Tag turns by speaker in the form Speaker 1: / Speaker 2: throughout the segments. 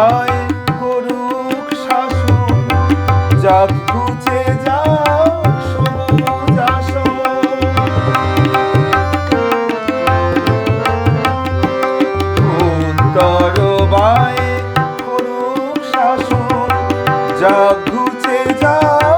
Speaker 1: দয়ায় করুক শাসন। জাত গুছে করুক শাসন। জাত গুছে যাও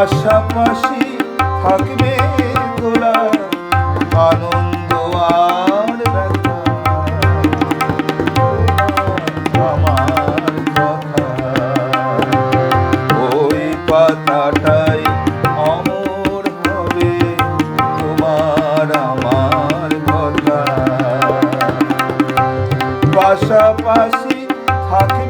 Speaker 1: পাশাপাশি থাকবে তোরা আনন্দ আর আমার কথা। ওই পাতাটাই অমর হবে, তোমার আমার কথা। পাশাপাশি থাকবে